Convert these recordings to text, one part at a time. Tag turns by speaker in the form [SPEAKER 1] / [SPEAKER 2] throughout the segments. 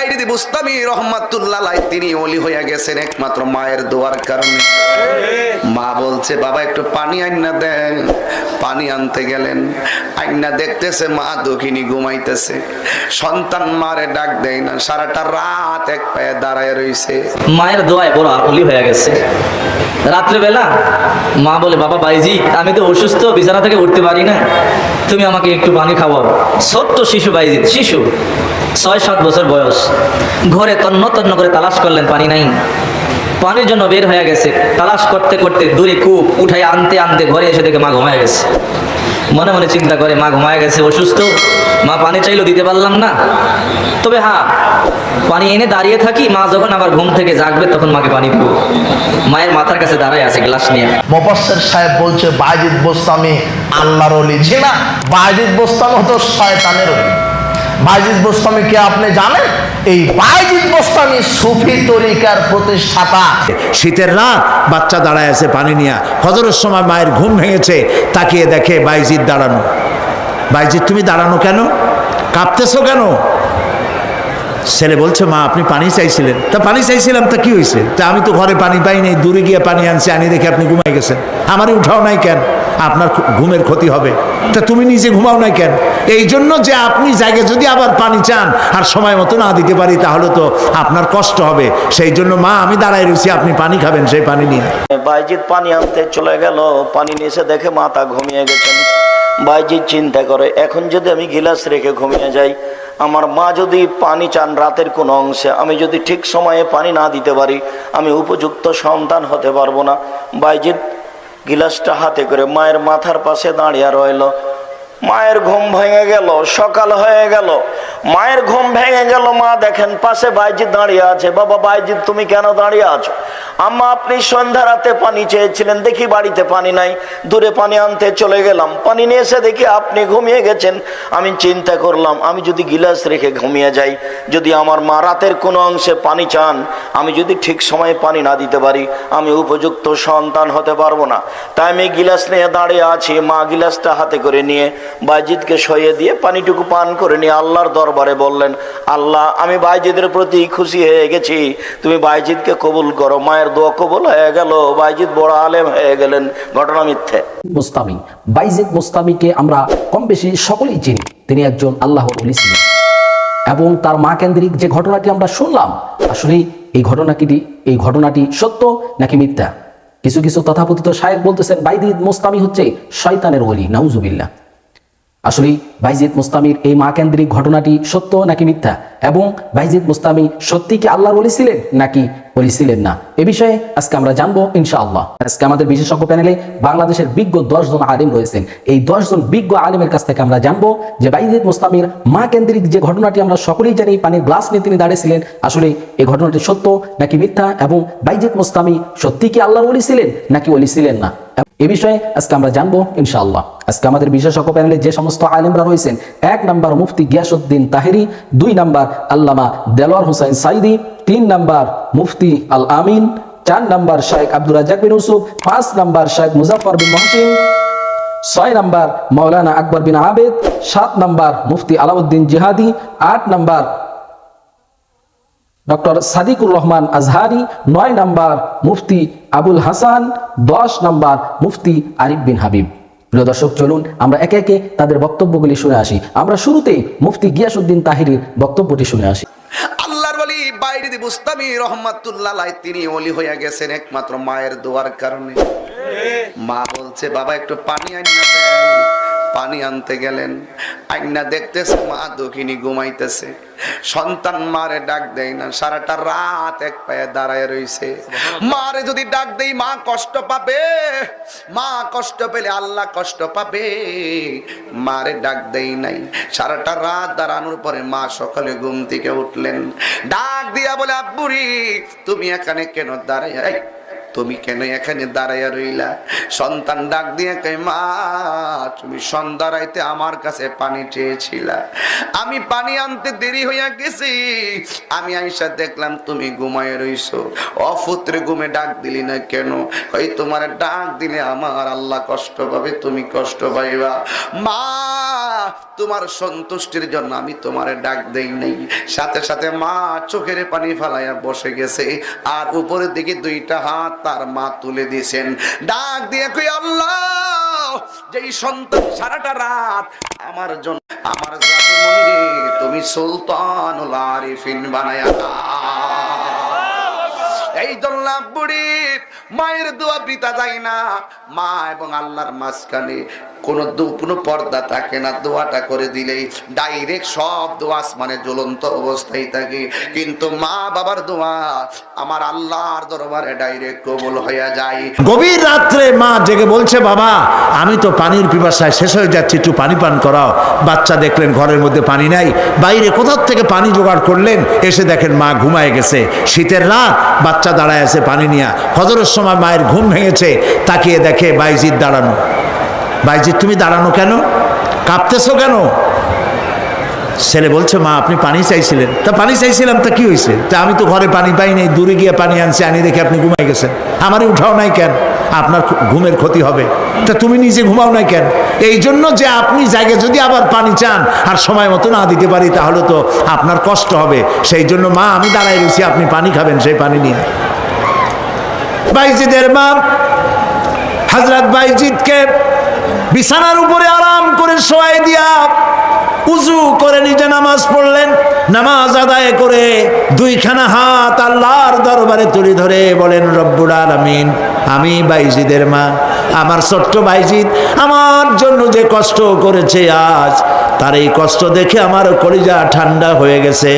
[SPEAKER 1] বাইরে বুস্তামি রহমাতুল্লাহ তিনি অলি হইয়া গেছেন একমাত্র মায়ের দোয়ার কারণে। মা বলছে, বাবা, একটু পানি আইনা দেন। পানি আনতে গেলেন। আইনা দেখতেছে মা দক্ষিণী ঘুমাইতেছে। সন্তান মারে ডাক দেয় না। সারাটা রাত এক পায়ে দাঁড়ায়
[SPEAKER 2] মায়ের দোয়ায় বড় হয়ে গেছে। রাত্রেবেলা মা বলে, বাবা, বাইজি, আমি তো অসুস্থ, বিছানা থেকে উঠতে পারি না। তুমি আমাকে একটু পানি খাওয়াও। ছোট্ট শিশু বাইজি, শিশু। ছয় সাত বছর বয়স। ঘরে তন্ন তন্ন করে তালাশ করলেন, পানি নাই। পানির জন্য বের হয়ে গেছে। তালাশ করতে করতে দূরে কূপ উঠাই আনতে আনতে ঘরে এসে দেখে মা ঘুমায় গেছে। মনে মনে চিন্তা করে, মা ঘুমায় গেছে, অসুস্থ। মা পানি চাইলেও দিতে পারলাম না। তবে হ্যাঁ পানি এনে দাঁড়িয়ে থাকি, মা যখন আবার ঘুম থেকে জাগবে তখন মাকে পানি দেবো। মায়ের মাথার কাছে দাঁড়ায় আছে গ্লাস নিয়ে।
[SPEAKER 3] মোপাসের সাহেব বলছে, বাজিদ বোস্তামি আল্লাহর অলি। জি না, বাজিদ বোস্তামি হতো শয়তানের অলি। বাজিদ বোস্তামি কে আপনি জানেন? এই বাজিদ বোস্তামি সুফি তরিকার প্রতিষ্ঠাতা।
[SPEAKER 4] শীতের রাত, বাচ্চা দাঁড়ায় আছে পানি নিয়ে। ফজরের সময় মায়ের ঘুম ভেঙেছে, তাকিয়ে দেখে বাইজিৎ দাঁড়ানো। বাইজিৎ তুমি দাঁড়ানো কেন? কাঁপতেছো কেন? ছেলে বলছে, মা, আপনি পানি চাইছিলেন। তা পানি চাইছিলাম, তা কি হয়েছে? তা আমি তো ঘরে পানি পাই নাই, দূরে গিয়ে পানি আনছি, আনি দেখে আপনি ঘুমাই গেছেন। আমারই উঠাও নাই কেন? আপনার ঘুমের ক্ষতি হবে। তা তুমি নিজে ঘুমাও নাই কেন? এই জন্য যে আপনি জায়গায় যদি আবার পানি চান আর সময় মতো না দিতে পারি, তাহলে তো আপনার কষ্ট হবে। সেই জন্য মা, আমি দাঁড়াই রয়েছি, আপনি পানি খাবেন, সেই পানি নিয়ে।
[SPEAKER 5] বাইজিৎ পানি আনতে চলে গেল। পানি নিচে দেখে মাতা ঘুমিয়ে গেছেন। বাইজিৎ চিন্তা করে, এখন যদি আমি গিলাস রেখে ঘুমিয়ে যাই, আমার মা যদি পানি চান রাতের কোনো অংশে, আমি যদি ঠিক সময়ে পানি না দিতে পারি, আমি উপযুক্ত সন্তান হতে পারব না। বাইজিৎ গিলাসটা হাতে করে মায়ের মাথার পাশে দাঁড়িয়ে রইল। মায়ের ঘুম ভেঙে গেল, সকাল হয়ে গেল। মায়ের ঘুম ভেঙে গেল, মা দেখেন পাশে বাইজিৎ দাঁড়িয়ে আছে। বাবা বাইজিৎ তুমি কেন দাঁড়িয়ে আছো? আম্মা, আপনি সন্ধ্যা রাতে পানি চেয়েছিলেন, দেখি বাড়িতে পানি নাই। দূরে পানি আনতে চলে গেলাম। পানি নিয়ে এসে দেখি আপনি ঘুমিয়ে গেছেন। আমি চিন্তা করলাম, আমি যদি গিলাস রেখে ঘুমিয়ে যাই, যদি আমার মা রাতের কোনো অংশে পানি চান, আমি যদি ঠিক সময়ে পানি না দিতে পারি, আমি উপযুক্ত সন্তান হতে পারব না। তাই আমি গিলাস নিয়ে দাঁড়িয়ে আছি। মা গিলাসটা হাতে করে নিয়ে বাইজিদকে সইয়ে দিয়ে পানিটুকু পান করে নিয়ে আল্লাহর দরবারে বললেন, আল্লাহ, আমি বাইজিদের প্রতি খুশি হয়ে গেছি। তুমি বাইজিদকে কবুল করো। মায়ের দোয়া কবুল হয়ে গেল। বাইজিদ বড় আলেম হয়ে গেলেন। ঘটনা মিথ্যে।
[SPEAKER 6] মুস্তামি বাইজিদ মুস্তামিকে আমরা কম বেশি সকলেই চিনি। তিনি একজন আল্লাহ ছিলেন। এবং তার মা কেন্দ্রিক যে ঘটনাটি আমরা শুনলাম, আসলে এই ঘটনাটি এই ঘটনাটি সত্য নাকি মিথ্যা? কিছু কিছু তথাকথিত শায়েক বলতেছেন, বাইজিদ মুস্তামি হচ্ছে শয়তানের ওলি, নাউজুবিল্লাহ। আসলে বাইজিদ মুস্তামির এই মা কেন্দ্রিক ঘটনাটি সত্য নাকি মিথ্যা? এবং বাইজিদ মুস্তামি সত্যি কি আল্লাহর ওলি ছিলেন নাকি ওলি ছিলেন না? এ বিষয়ে আজকে আমরা জানব ইনশাআল্লাহ। আজকে আমাদের বিশেষজ্ঞ প্যানেলে বাংলাদেশের বিজ্ঞ দশজন আলিম রয়েছেন। এই দশজন বিজ্ঞ আলিমের কাছ থেকে আমরা জানব যে বাইজিদ মুস্তামির মা কেন্দ্রিক যে ঘটনাটি আমরা সকলেই জানি, পানির গ্লাস নিয়ে তিনি দাঁড়িয়েছিলেন আসলে এই ঘটনাটি সত্য নাকি মিথ্যা? এবং বাইজিদ মুস্তামি সত্যি কি আল্লাহর ওলি ছিলেন নাকি ওলি ছিলেন না? এ বিষয়ে আজকে আমরা জানব, ইনশাআল্লাহ। আজকে আমাদের বিশেষজ্ঞ প্যানেলে যে সমস্ত আলেমরা রয়েছেন, এক নাম্বার মুফতি গিয়াসুদ্দিন তাহেরি, দুই নাম্বার আল্লামা দেলোয়ার হোসেন সাইদি, তিন নাম্বার মুফতি আল আমিন চার নাম্বার শাহেখ আব্দুর রাজাক বিন ইউসুফ, পাঁচ নাম্বার শাহেখ মুজাফর বিন মহসিন, ছয় নাম্বার মৌলানা আকবর বিন আবেদ, সাত নাম্বার মুফতি আলাউদ্দিন জিহাদি, আট নাম্বার ডক্টর সাদিকুর রহমান আজহারি, নয় নাম্বার মুফতি আবুল হাসান, দশ নাম্বার মুফতি আরিফ বিন হাবিব। প্রিয় দর্শক, চলুন আমরা একে একে তাদের বক্তব্যগুলি শুনে আসি। আমরা শুরুতেই মুফতি গিয়াসুদ্দিন তাহিরির বক্তব্যটি শুনে আসি।
[SPEAKER 1] আল্লাহর বলি, বাইরে বুস্তামি রহমাতুল্লাহ তিনি অলি হইয়া গেছেন একমাত্র মায়ের দোয়ার কারণে। মা বলছে, বাবা, একটু পানি আনি দেন। পানি আনতে গেলেন। আইনা দেখতেছে মা দক্ষিণী ঘুমাইতেছে। সন্তান মারে ডাক দেয় না সারাটা রাত এক পায়ে দাঁড়ায় রইছে। মারে যদি ডাক দেই মা কষ্ট পাবে। মা কষ্ট পেলে আল্লাহ কষ্ট পাবে। মারে ডাক দেই নাই। সারাটা রাত দাঁড়ানোর পরে মা সকালে ঘুম থেকে উঠলেন। ডাক দিয়া বলে আব্বুরি তুমি এখানে কেন দাঁড়ায় এই, তুমি কেন এখানে দাঁড়াইয়া রইলা? সন্তান ডাক দিয়ে কই মা, তুমি সন্ধ্যা রাইতে আমার কাছে পানি চেয়েছিলা। আমি পানি আনতে দেরি হইয়া গেছি। আমি আইসা দেখলাম তুমি ঘুমায় রইছো। অফুত্রে ঘুমে ডাক দিলি না কেন? ওই তোমার ডাক দিলে আমার আল্লাহ কষ্ট পাবে, তুমি কষ্ট পাইবা। মা তোমার সন্তুষ্টির জন্য আমি তোমারে ডাক দেই নাই। সাথে সাথে মা চোখের পানি ফালাইয়া বসে গেছে আর উপরের দিকে দুইটা হাত তার মা তুলে দিয়েছেন। ডাক দিয়ে কই, আল্লাহ, যেই সন্তান সারাটা রাত আমার জন্য, আমার জাতমনি রে তুমি সুলতানুল আরিফিন বানায়া এই জন্য বুড়ি মায়ের দোয়া পিতা যায় না। মা এবং আল্লাহর মাঝখানে কোনো কোনো পর্দা থাকে না, দোয়াটা করে দিলেই ডাইরেক্ট সব দোয়া আসমানে জ্বলন্ত অবস্থায় থাকে। কিন্তু মা বাবার দোয়া আমার আল্লাহর দরবারে ডাইরেক্ট কবুল হয়ে যায়।
[SPEAKER 4] গভীর রাত্রে মা জেগে বলছে, বাবা, আমি তো পানির পিপাসায় শেষ হয়ে যাচ্ছি, একটু পানি পান করাও। বাচ্চা দেখলেন, ঘরের মধ্যে পানি নাই। বাইরে কোথার থেকে পানি জোগাড় করলেন? এসে দেখেন, মা ঘুমায় গেছে। শীতের রাত, বাচ্চা দাঁড়ায় আছে পানি নিয়ে। হজরের সময় মায়ের ঘুম ভেঙেছে, তাকিয়ে দেখে বাইজিৎ দাঁড়ানো। বাইজিৎ তুমি দাঁড়ানো কেন? কাঁপতেছো কেন? ছেলে বলছে, মা, আপনি পানি চাইছিলেন। তা পানি চাইছিলাম, তা কি হয়েছে? তা আমি তো ঘরে পানি পাই নাই, দূরে গিয়ে পানি আনছি, আনি দেখে আপনি ঘুমাই গেছেন। আমারই উঠাও নাই কেন? আপনার ঘুমের ক্ষতি হবে। তা তুমি নিজে ঘুমাও নাই কেন? এই জন্য যে আপনি জায়গায় যদি আবার পানি চান আর সময় মতো না দিতে পারি, তাহলে তো আপনার কষ্ট হবে। সেই জন্য, মা, আমি দাঁড়াই রয়েছি, আপনি পানি খাবেন, সেই পানি নিয়ে বাইজিদের মা হজরত বাইজিদকে বিছানার উপরে আরাম করে শোয়াই দিয়া উজু করে নিজে নামাজ পড়লেন। নামাজ আদায় করে দুইখানা হাত আল্লাহর দরবারে তুলে ধরে বলেন, রব্বুল আলামিন, আমি বাইজিদের মা, আমার ছোট্ট বাইজিদ, আমার জন্য যে কষ্ট করেছে আজ, তার এই কষ্ট দেখে আমার কলিজা ঠান্ডা হয়ে গেছে।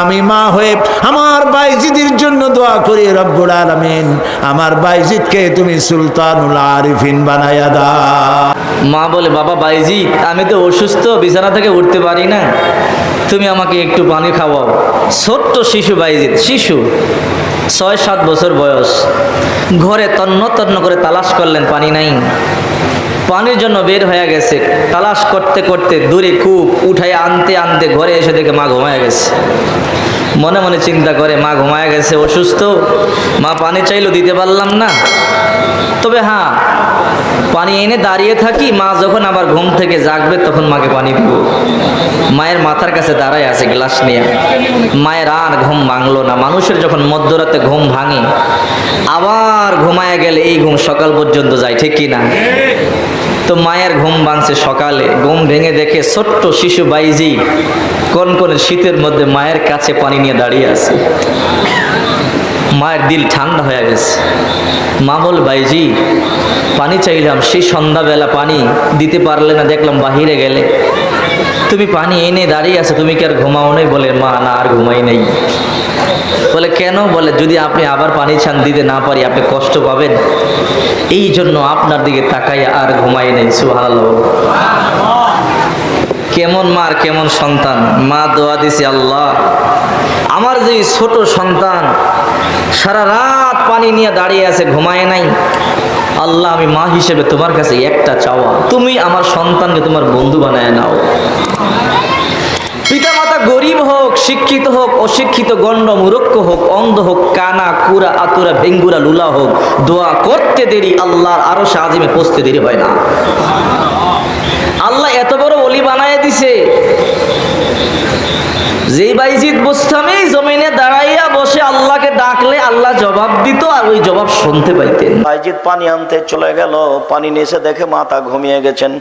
[SPEAKER 4] আমি মা হয়ে আমার বাইজিদের জন্য দোয়া করি, রব্বুল আলামিন, আমার বাইজিদকে তুমি সুলতানুল আরিফিন বানায়া দা
[SPEAKER 2] মা বলে, বাবা বাইজিদ, আমি তো অসুস্থ, বিছানা থেকে উঠতে পারি না। তুমি আমাকে একটু পানি খাওয়াও। ছোট্ট শিশু বাইজিৎ, শিশু ছয় সাত বছর বয়স। ঘরে তন্ন তন্ন করে তালাশ করলেন, পানি নাই। পানির জন্য বের হয়ে গেছে। তালাশ করতে করতে দূরে কূপ উঠাই আনতে আনতে ঘরে এসে দেখে মা ঘুমায় গেছে। মনে মনে চিন্তা করে, মা ঘুমায় গেছে, অসুস্থ। মা পানি চাইলো দিতে পারলাম না। তবে হ্যাঁ পানি এনে দাঁড়িয়ে থাকি, মা যখন আবার ঘুম থেকে জাগবে তখন মাকে পানি দিব। মায়ের মাথার কাছে দাঁড়ায় আছে গ্লাস নিয়ে। মায়ের আর ঘুম ভাঙলো না। মানুষের যখন মধ্যরাতে ঘুম ভাঙে, আবার ঘুমায় গেলে এই ঘুম সকাল পর্যন্ত যায়, ঠিক কি না? তো মায়ের ঘুম ভাঙছে সকালে। ঘুম ভেঙে দেখে ছোট্ট শিশু বাইজি কোন কোন শীতের মধ্যে মায়ের কাছে পানি নিয়ে দাঁড়িয়ে আছে। মায়ের দিল ঠান্ডা হয়ে গেছে। মা বল ভাইজি পানি চাইলাম। সেই সন্ধ্যাবেলা পানি দিতে পারলে না, দেখলাম বাহিরে গেলে। তুমি পানি এনে দাঁড়িয়ে আছো, তুমি কি আর ঘুমাও নেই? বলে, মা, না, আর ঘুমাই নেই। বলে, কেন? বলে, যদি আপনি আবার পানি ছান দিতে না পারি, আপনি কষ্ট পাবেন। এই জন্য আপনার দিকে তাকাই আর ঘুমাই নেই সুহাল কেমন মার, কেমন সন্তান। মা দোয়া দিছে, আল্লাহ, আমার যে ছোট সন্তান সারা রাত পানি নিয়ে দাঁড়িয়ে আছে, ঘুমায় নাই। আল্লাহ, আমি মা হিসেবে তোমার কাছে একটা চাওয়া। তুমি আমার সন্তানকে তোমার বন্ধু বানায় নাও। পিতামাতা গরিব হোক, শিক্ষিত হোক, অশিক্ষিত, গণ্ড, মূরক্ষ হোক, অন্ধ হোক, কানা কুরা আতুরা, ভেঙ্গুরা, লুলা হোক, দোয়া করতে দেরি, আল্লাহর আরও সাজিমে পৌঁছতে দেরি হয় না। আল্লাহ এত বড় অলি বানায় দিছে। যে বাইজিৎ বুস্তামি জমিনে দাঁড়াইয়া বসে আল্লাহকে ডাকলে আল্লাহ জবাব দিত আর ওই জবাব শুনতে পাইতেন।
[SPEAKER 5] বাইজিৎ পানি আনতে চলে গেল, পানি নিচে দেখে মাতা ঘুমিয়ে গেছেন।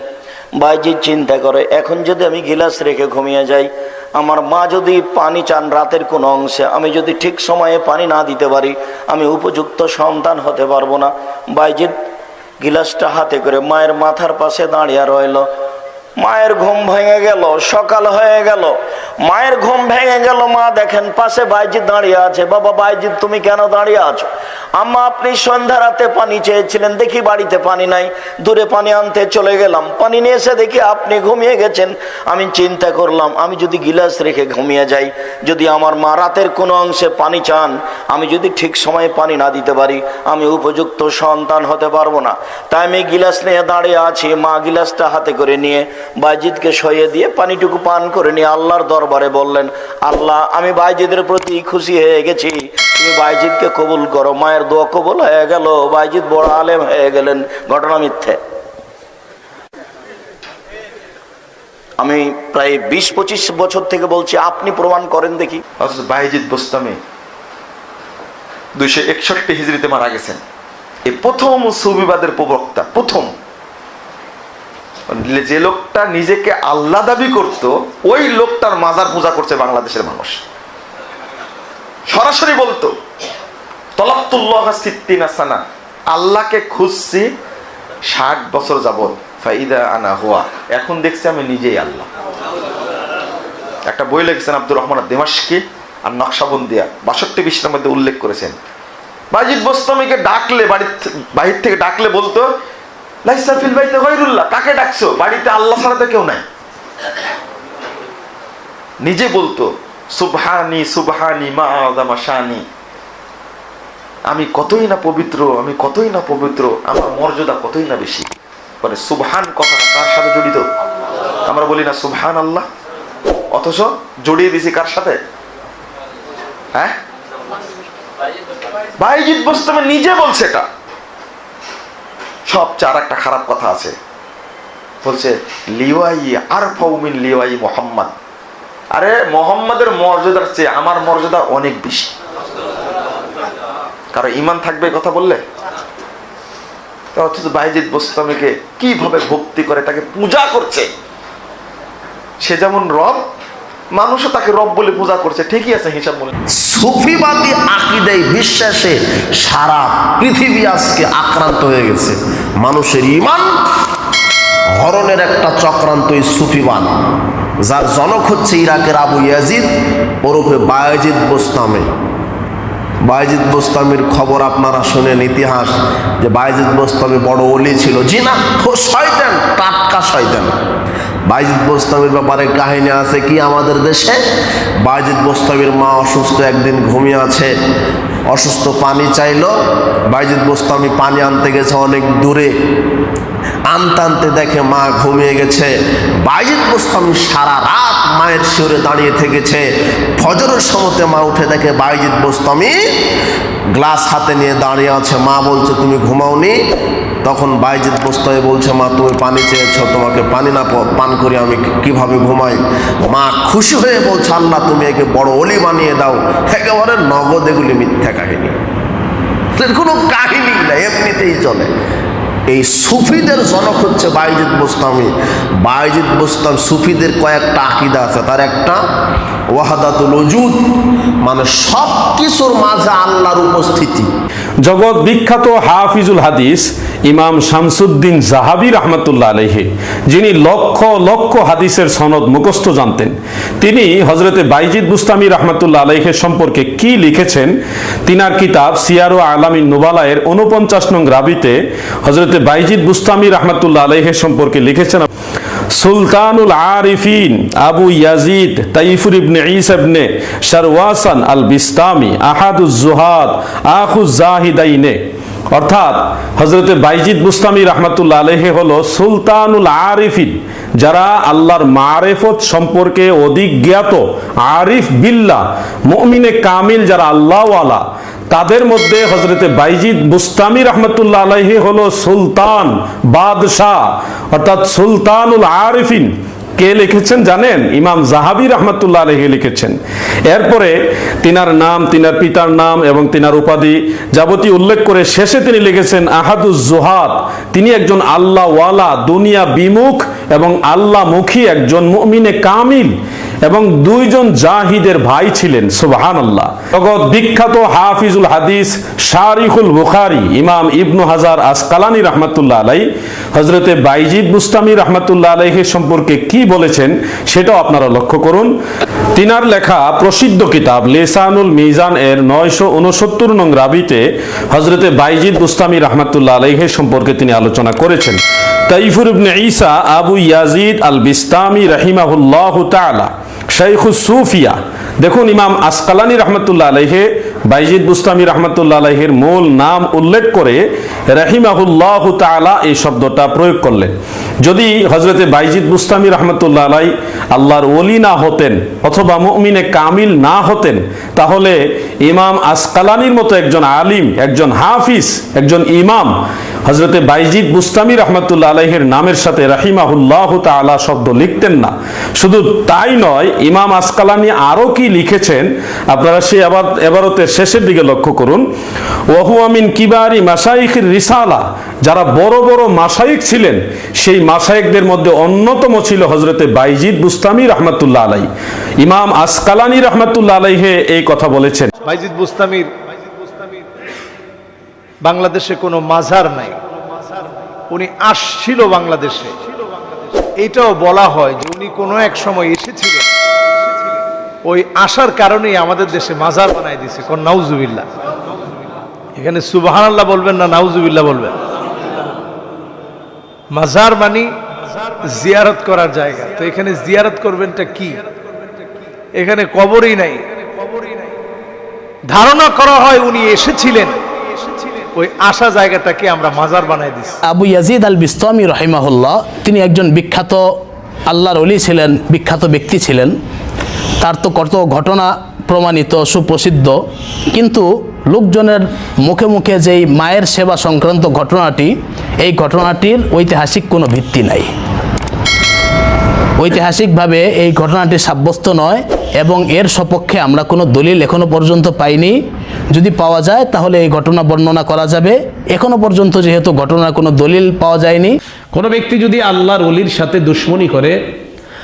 [SPEAKER 5] বাইজিৎ চিন্তা করে, এখন যদি আমি গিলাস রেখে ঘুমিয়ে যাই আমার মা যদি পানি চান রাতের কোনো অংশে, আমি যদি ঠিক সময়ে পানি না দিতে পারি, আমি উপযুক্ত সন্তান হতে পারব না। বাইজিৎ গিলাসটা হাতে করে মায়ের মাথার পাশে দাঁড়িয়ে রইল। মায়ের ঘুম ভেঙে গেল, সকাল হয়ে গেল। মায়ের ঘুম ভেঙে গেল, মা দেখেন পাশে বাইজিৎ দাঁড়িয়ে আছে। বাবা বাইজিৎ তুমি কেন দাঁড়িয়ে আছো? আম্মা, আপনি সন্ধ্যা রাতে পানি চেয়েছিলেন, দেখি বাড়িতে পানি নাই। দূরে পানি আনতে চলে গেলাম। পানি নিয়ে এসে দেখি আপনি ঘুমিয়ে গেছেন। আমি চিন্তা করলাম, আমি যদি গিলাস রেখে ঘুমিয়ে যাই, যদি আমার মা রাতের কোনো অংশে পানি চান, আমি যদি ঠিক সময়ে পানি না দিতে পারি, আমি উপযুক্ত সন্তান হতে পারব না। তাই আমি গিলাস নিয়ে দাঁড়িয়ে আছি। মা গিলাসটা হাতে করে নিয়ে বাইজিৎকে সইয়ে দিয়ে পানিটুকু পান করে নিয়ে আল্লাহর দরবারে বললেন, আল্লাহ, আমি বাইজিদের প্রতি খুশি হয়ে গেছি। তুমি বাইজিদকে কবুল করো। মায়ের দোয়া কবুল হয়ে গেল। বাইজিদ বড় আলেম হয়ে গেলেন। ঘটনা মিথ্যে। আমি প্রায় বিশ পঁচিশ বছর থেকে বলছি, আপনি প্রমাণ করেন দেখি।
[SPEAKER 7] বাইজিদ বোস্তামি দুইশো একষট্টি হিজড়িতে মারা গেছেন। এই প্রথম সুবিবাদের প্রবক্তা, প্রথম। যে লোকটা নিজেকে আল্লাহ দাবি করত, ওই লোকটার মাজার পূজা করছে বাংলাদেশের মানুষ। সরাসরি বলতো আল্লাহকে খুঁজছি ষাট বছর যাবত ফাইদা আনা হওয়া এখন দেখছি আমি নিজেই আল্লাহ। একটা বই লিখেছেন আব্দুর রহমান দেমাসকি আর নকশাবন্দিয়া বাষট্টি বিশ্বের মধ্যে উল্লেখ করেছেন। বাজিদ বোস্তামিকে ডাকলে, বাড়ির বাহির থেকে ডাকলে বলতো কাকে ডাকছো? বাড়িতে আল্লাহ ছাড়া তো কেউ নাই। নিজে বলতো, সুবহানি সুবহানি আমি কতই না পবিত্র, আমি কতই না পবিত্র, আমার মর্যাদা কতই না বেশি। মানে সুবহান কথাটা কার সাথে জড়িত? আমরা বলি না সুবহান আল্লাহ অথচ জড়িয়ে দিছি কার সাথে? হ্যাঁ? বাইজিৎ বোস্তামি নিজে বলছে এটা। সব চার একটা খারাপ কথা আছে। বলছে, লিওয়াই আর ফৌমিন লিওয়াই মোহাম্মদ। আরে, মোহাম্মদের মর্যাদার চেয়ে আমার মর্যাদা অনেক বেশি। কারও ইমান থাকবে কথা বললে? অথচ বাইজিৎ বোস্তামিকে কীভাবে ভক্তি করে তাকে পূজা করছে? সে যেমন রব মানুষও তাকে রব বলে পূজা করছে, ঠিকই আছে হিসাব মনে।
[SPEAKER 3] সুফিবাদী আকিদাই বিশ্বাসে সারা পৃথিবী আজকে আক্রান্ত হয়ে গেছে। মানুষের ইমান হরণের একটা চক্রান্ত এই সুফিবাদ। যার জনক হচ্ছে ইরাকের আবু ইয়াজিদ ওরফে বায়াজিদ বোস্তামে। বায়জিদ বোস্তামির খবর আপনারা শোনেন ইতিহাস, যে বায়জিদ বোস্তামি বড় অলি ছিল। জি না শয়তান, টাটকা শয়তান। বাইজিদ বোস্তামির ব্যাপারে কাহিনী আছে কি আমাদের দেশে? বাইজিদ বোস্তামির মা অসুস্থ, একদিন ঘুমিয়ে আছে, অসুস্থ পানি চাইলো। বাইজিদ বোস্তামি পানি আনতে গেছে অনেক দূরে। আনতে আনতে দেখে মা ঘুমিয়ে গেছে। বাইজিদ বোস্তামি সারা রাত মায়ের শিওরে দাঁড়িয়ে থেকেছে। ফজরের সময়তে মা উঠে দেখে বাইজিদ বোস্তামি গ্লাস হাতে নিয়ে দাঁড়িয়ে আছে। মা বলছে, তুমি ঘুমাওনি? তখন বাইজিদ বোস্তামি বলছে, মা, তুমি পানি চেয়েছো, তোমাকে পানি না পান করি, আমি কীভাবে ঘুমাই? মা খুশি হয়ে বলছে, আল্লাহ, তুমি একে বড় অলি বানিয়ে দাও। একেবারে নগদ এগুলি মিথ্যা কাহিনী। কোনো কাহিনী না এমনিতেই চলে। এই সুফিদের জনক হচ্ছে বাইজিদ বোস্তামি। বাইজিদ বোস্তাম সুফিদের কয়েকটা আকিদা আছে। তার একটা, ওয়াহাদাতুল ওজুদ মানে সব কিছুর মাঝে আল্লাহর উপস্থিতি।
[SPEAKER 8] জগৎ বিখ্যাত হাফিজুল হাদিস ইমাম শামসুদ্দিন জাহাবি রহমতুল্লাহ আলহে যিনি লক্ষ লক্ষ হাদিসের সনদ মুখস্থ জানতেন। তিনি হজরতে বাইজিদ বুস্তামি রহমতুল্লাহ আলহের সম্পর্কে কি লিখেছেন? তিনার কিতাব সিয়ারো আলামিন নুবালায়ের উনপঞ্চাশ নং রাবিতে হজরতে বাইজিদ বুস্তামি রহমতুল্লাহ আলহের সম্পর্কে লিখেছেন, সুলতানুল আরিফিন আবু ইয়াজিদ তাইফুর ইবনে ঈসা ইবনে শারওয়াসান আল বিস্তামি আহাদুজ জুহাদ আখুজ জাহিদাইনে অর্থাৎ হজরতে বাইজিদ বুস্তামি রহমাতুল্লাহ আলহে হলো সুলতানুল আরিফিন, যারা আল্লাহর মারেফত সম্পর্কে অধিক জ্ঞাত। আরিফ বিল্লাহ, মুমিনে কামিল যারা আল্লাহওয়ালা, তাদের মধ্যে হজরতে বাইজিদ বুস্তামি রহমতুল্লাহ আলাইহি হলো সুলতান বাদশাহ। অর্থাৎ সুলতানুল আরিফিন কে লিখেছেন জানেন? ইমাম জাহাবি রহমতুল্লাহ আলহি লিখেছেন। এরপরে তিনার নাম, তিনার পিতার নাম এবং তিনার উপাধি যাবতীয় উল্লেখ করে শেষে তিনি লিখেছেন আহাদুজ জোহাদ। তিনি একজন আল্লাহ ওয়ালা দুনিয়া বিমুখ এবং আল্লাহ মুখী একজন মুমিনে কামিল। এবং দুইজন জাহিদের ভাই ছিলেন সুবাহান আল্লাহ জগৎ বিখ্যাত হাফিজুল হাদিস শারিখুল বুখারি, ইমাম ইবনু হাজার আসকালানি রহমতুল্লাহ আলাই হজরতে বাইজিদ মুস্তামি রহমতুল্লাহ আলাইহের সম্পর্কে কি বলেছেন সেটাও আপনারা লক্ষ্য করুন। তিনার লেখা প্রসিদ্ধ কিতাব লেসানুল মিজান এর নয়শো উনসত্তর নং রাবিতে হজরতে বাইজিদ মুস্তামি রহমতুল্লাহ আলাইহের সম্পর্কে তিনি আলোচনা করেছেন। Tayfur ibn Isa Abu Yazid al Bistami রহিমাহুল্লাহ তাআলা। শাইখুস সুফিয়া। দেখুন ইমাম আসকালানি রহমতুল্লাহ আলাইহে, বাইজিদ বুস্তামি রহমতুল্লাহ আলাইহের মূল নাম উল্লেখ করে রাহিমাহুল্লাহ তাআলা এই শব্দটা প্রয়োগ করলেন। যদি হজরতে বাইজিদ বুস্তামি রহমতুল্লাহ আলাই আল্লাহর ওলি না হতেন অথবা মুমিনে কামিল না হতেন, তাহলে ইমাম আসকালানির মতো একজন আলিম, একজন হাফিজ, একজন ইমাম হজরতে বাইজিদ বুস্তামি রহমতুল্লাহ আলাইহের নামের সাথে রাহিমাহুল্লাহ তালা শব্দ লিখতেন না। শুধু তাই নয়, ইমাম আসকালানি আরও কি লিখেছেন? আপনারা সেই আবার এবারতের শেষের দিকে লক্ষ্য করুন। ওহু আমিন কিবারি মাসাইখের রিসালা। যারা বড় বড় মাসাইক ছিলেন, সেই মাসাইকদের মধ্যে অন্যতম ছিল হজরতে বাইজিদ বুস্তামি রহমতুল্লাহ আলাই ইমাম আসকালানি রহমতুল্লাহ আলাইহে এই কথা বলেছেন।
[SPEAKER 9] বাইজিদ বুস্তামির বাংলাদেশে কোনো মাজার নাই। উনি আসছিল বাংলাদেশে। এটাও বলা হয় যে উনি কোনো এক সময় এসেছিলেন। ওই আসার কারণেই আমাদের দেশে মাজার বানাই দিছে, কোন নাউজুবিল্লাহ। এখানে সুবাহান্লাহ বলবেন না নাউজুবিল্লাহ বলবেন? মাজার মানি জিয়ারত করার জায়গা। তো এখানে জিয়ারত করবেনটা কি? এখানে কবরই নাই। ধারণা করা হয় উনি এসেছিলেন। ওই আসা জায়গাটাকে আমরা মাজার বানাই দিছি।
[SPEAKER 10] আবু ইয়াজিদ আল বিস্তমি রহিমাহুল্লাহ, তিনি একজন বিখ্যাত আল্লাহর অলি ছিলেন, বিখ্যাত ব্যক্তি ছিলেন। তার তো কত ঘটনা প্রমাণিত, সুপ্রসিদ্ধ। কিন্তু লোকজনের মুখে মুখে যেই মায়ের সেবা সংক্রান্ত ঘটনাটি, এই ঘটনাটির ঐতিহাসিক কোনো ভিত্তি নাই। ঐতিহাসিকভাবে এই ঘটনাটি সাব্যস্ত নয় এবং এর সপক্ষে আমরা কোনো দলিল এখনও পর্যন্ত পাইনি। যদি পাওয়া যায়, তাহলে এই ঘটনা বর্ণনা করা যাবে। এখনও পর্যন্ত যেহেতু ঘটনার কোনো দলিল পাওয়া যায়নি।
[SPEAKER 11] কোনো ব্যক্তি যদি আল্লাহর অলির সাথে দুশ্মনী করে,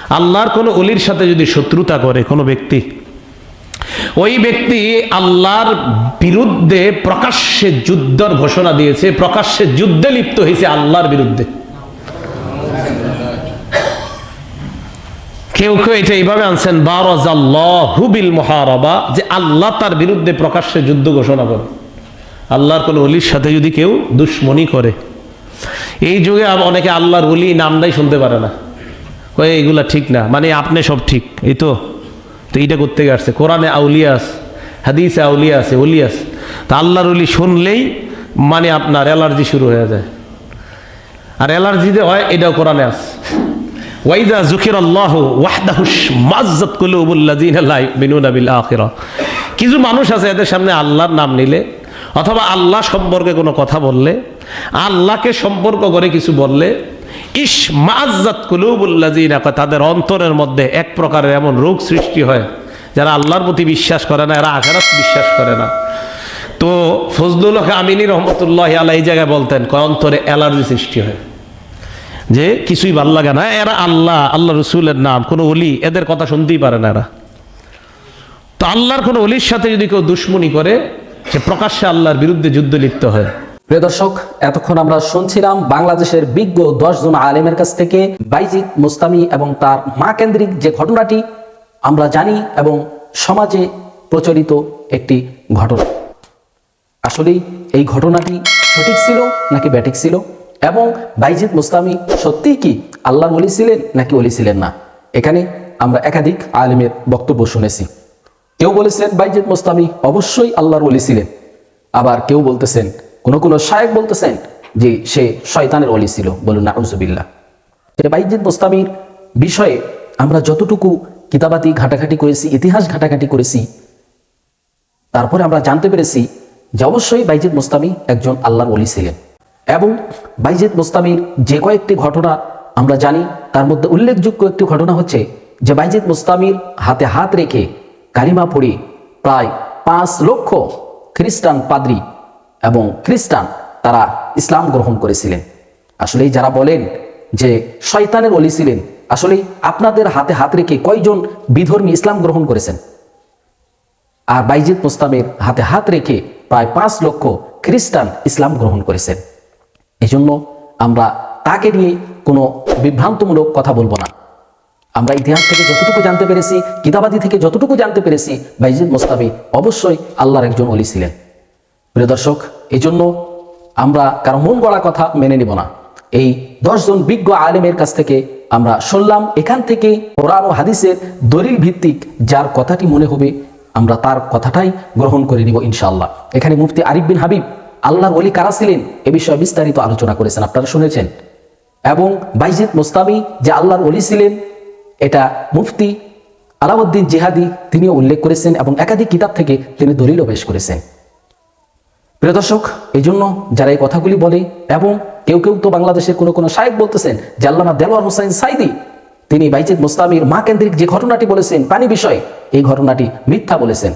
[SPEAKER 11] আল্লাহর কোনো অলির সাথে যদি শত্রুতা করে, কোনো ব্যক্তি, ওই ব্যক্তি আল্লাহর বিরুদ্ধে প্রকাশ্যে যুদ্ধর ঘোষণা দিয়েছে, প্রকাশ্যে যুদ্ধে লিপ্ত হয়েছে আল্লাহর বিরুদ্ধে। কেউ কেউ এটা এইভাবে আনছেন বারাজাল্লাহুবিল মহারবা যে আল্লাহ তার বিরুদ্ধে প্রকাশ্যে যুদ্ধ ঘোষণা করে। আল্লাহর কোনো অলির সাথে যদি কেউ দুশ্মনী করে। এই যুগে অনেকে আল্লাহর অলি নামটাই শুনতে পারে না। কয়ে, এইগুলা ঠিক না। মানে আপনি সব ঠিক। এই তো তো এইটা করতে আসছে। কোরআনে আউলিয়াস হাদিসে আউলিয়া আছে অলিয়াস তা আল্লাহর অলি শুনলেই মানে আপনার অ্যালার্জি শুরু হয়ে যায়। আর অ্যালার্জি যে হয়, এটাও কোরআনে আছে। ওয়াইদা জুকির আল্লাহ ওয়াহদাহুস মাজ্জাত কুলুবুল্লাযিনা লা ইউমিনুনা বিল আখিরা। কিছু মানুষ আছে, এদের সামনে আল্লাহর নাম নিলে, অথবা আল্লাহ সম্পর্কে কোনো কথা বললে, আল্লাহকে সম্পর্ক করে কিছু বললে ইস মাজ্জাত কুলুবুল্লাযিনা তাদের অন্তরের মধ্যে এক প্রকারের এমন রোগ সৃষ্টি হয়, যারা আল্লাহর প্রতি বিশ্বাস করে না, এরা আখেরাত বিশ্বাস করে না। তো ফজলুল আমিনী রহমতুল্লাহ আল্লাহ এই জায়গায় বলতেন, কয় অন্তরে অ্যালার্জি সৃষ্টি হয়। যে কিছুই ভালো লাগে না। এরা আল্লাহ আল্লাহ রসুলের নাম, কোনো অলি এদের কথা শুনতেই পারে না এরা। তো আল্লাহর কোনো অলির সাথে যদি কেউ দুশ্মনী করে, সে প্রকাশ্যে আল্লাহর বিরুদ্ধে যুদ্ধ লিপ্ত হয়।
[SPEAKER 6] প্রিয় দর্শক, এতক্ষণ আমরা শুনছিলাম বাংলাদেশের বিজ্ঞ দশজন আলেমের কাছ থেকে বাইজিদ মুস্তামি এবং তার মা কেন্দ্রিক যে ঘটনাটি আমরা জানি এবং সমাজে প্রচলিত একটি ঘটনা। আসলেই এই ঘটনাটি সঠিক ছিল নাকি ব্যাটিক ছিল? এবং বাইজিদ মুস্তামি সত্যিই কি আল্লাহ অলি ছিলেন নাকি অলি ছিলেন না? এখানে আমরা একাধিক আলেমের বক্তব্য শুনেছি। কেউ বলেছেন বাইজিদ মুস্তামি অবশ্যই আল্লাহর অলি ছিলেন। আবার কেউ বলতেছেন, কোন কোন শায়েক বলতেছেন যে সে শয়তানের অলি ছিল। বলুন, নাউজুবিল্লাহ। এটা বাইজিদ মুস্তামির বিষয়ে আমরা যতটুকু কিতাবাতি ঘাটাঘাটি করেছি, ইতিহাস ঘাটাঘাটি করেছি, তারপরে আমরা জানতে পেরেছি যে অবশ্যই বাইজিদ মুস্তামি একজন আল্লাহর অলি ছিলেন। এবং বাইজিদ মুস্তামির যে কয়েকটি ঘটনা আমরা জানি, তার মধ্যে উল্লেখযোগ্য একটি ঘটনা হচ্ছে যে বাইজিদ মুস্তামির হাতে হাত রেখে কালিমা পড়ে প্রায় পাঁচ লক্ষ খ্রিস্টান পাদ্রী এবং খ্রিস্টান তারা ইসলাম গ্রহণ করেছিলেন। আসলে যারা বলেন যে শয়তানের অলি ছিলেন আসলে আপনাদের হাতে হাত রেখে কয়জন বিধর্মী ইসলাম গ্রহণ করেছেন? আর বাইজিদ মুস্তামের হাতে হাত রেখে প্রায় পাঁচ লক্ষ খ্রিস্টান ইসলাম গ্রহণ করেছেন। এই জন্য আমরা তাকে নিয়ে কোনো বিভ্রান্তমূলক কথা বলব না। আমরা ইতিহাস থেকে যতটুকু জানতে পেরেছি, কিতাবাদি থেকে যতটুকু জানতে পেরেছি, বাইজিদ মুস্তাবি অবশ্যই আল্লাহর একজন অলি ছিলেন। প্রিয় দর্শক এই জন্য আমরা কারও মন গড়া কথা মেনে নিব না। এই দশজন বিজ্ঞ আলেমের কাছ থেকে আমরা শুনলাম, এখান থেকে কোরআন ও হাদিসের দলিল ভিত্তিক যার কথাটি মনে হবে, আমরা তার কথাটাই গ্রহণ করে নিব ইনশাআল্লাহ। এখানে মুফতি আরিফ বিন হাবিব আল্লাহর অলি কারা ছিলেন? এ বিষয়ে বিস্তারিত আলোচনা করেছেন, আপনারা শুনেছেন। এবং বাইজিদ মোস্তামি যে আল্লাহর অলি ছিলেন, এটা মুফতি আলাউদ্দিন জিহাদি তিনিও উল্লেখ করেছেন এবং একাধিক কিতাব থেকে তিনি দলিলও পেশ করেছেন। প্রিয় দর্শক এই জন্য যারা এই কথাগুলি বলে এবং কেউ কেউ তো বাংলাদেশের কোনো কোনো শায়েক বলতেছেন যে আল্লামা দেলোয়ার হোসাইন সাইদি, তিনি বাইজিদ মোস্তামির মা কেন্দ্রিক যে ঘটনাটি বলেছেন, পানি বিষয়, এই ঘটনাটি মিথ্যা বলেছেন।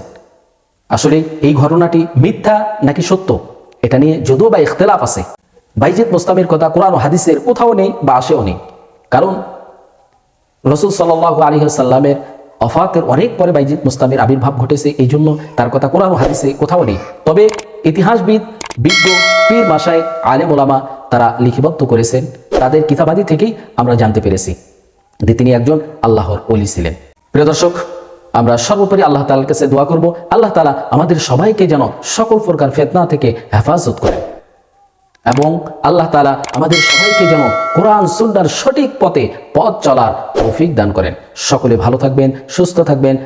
[SPEAKER 6] আসলে এই ঘটনাটি মিথ্যা নাকি সত্য? এটা নিয়ে যদিও বা ইখতলাফ আছে। বাইজিদ মুস্তামির কথা কোরআন হাদিসের কোথাও নেই বা আসেও নেই। কারণ রসুল সাল্লাহ আলী সাল্লামের অফাতের অনেক পরে বাইজিদ মুস্তামের আবির্ভাব ঘটেছে, এই জন্য তার কথা কোরআন হাদিসে কোথাও নেই। তবে ইতিহাসবিদ, বিজ্ঞ, পীর মাসায় আলেম ওলামা তারা লিখিবদ্ধ করেছেন। তাদের কিতাবাদি থেকেই আমরা জানতে পেরেছি যে তিনি একজন আল্লাহর অলি ছিলেন। প্রিয় দর্শক আমরা সর্বোপরি আল্লাহ তালার কাছে দোয়া করব। আল্লাহ তালা আমাদের সবাইকে যেন সকল প্রকার ফেতনা থেকে হেফাজত করেন। এবং আল্লাহ তালা আমাদের সবাইকে যেন কোরআন, সুন্নার সঠিক পথে পথ চলার তৌফিক দান করেন। সকলে ভালো থাকবেন, সুস্থ থাকবেন।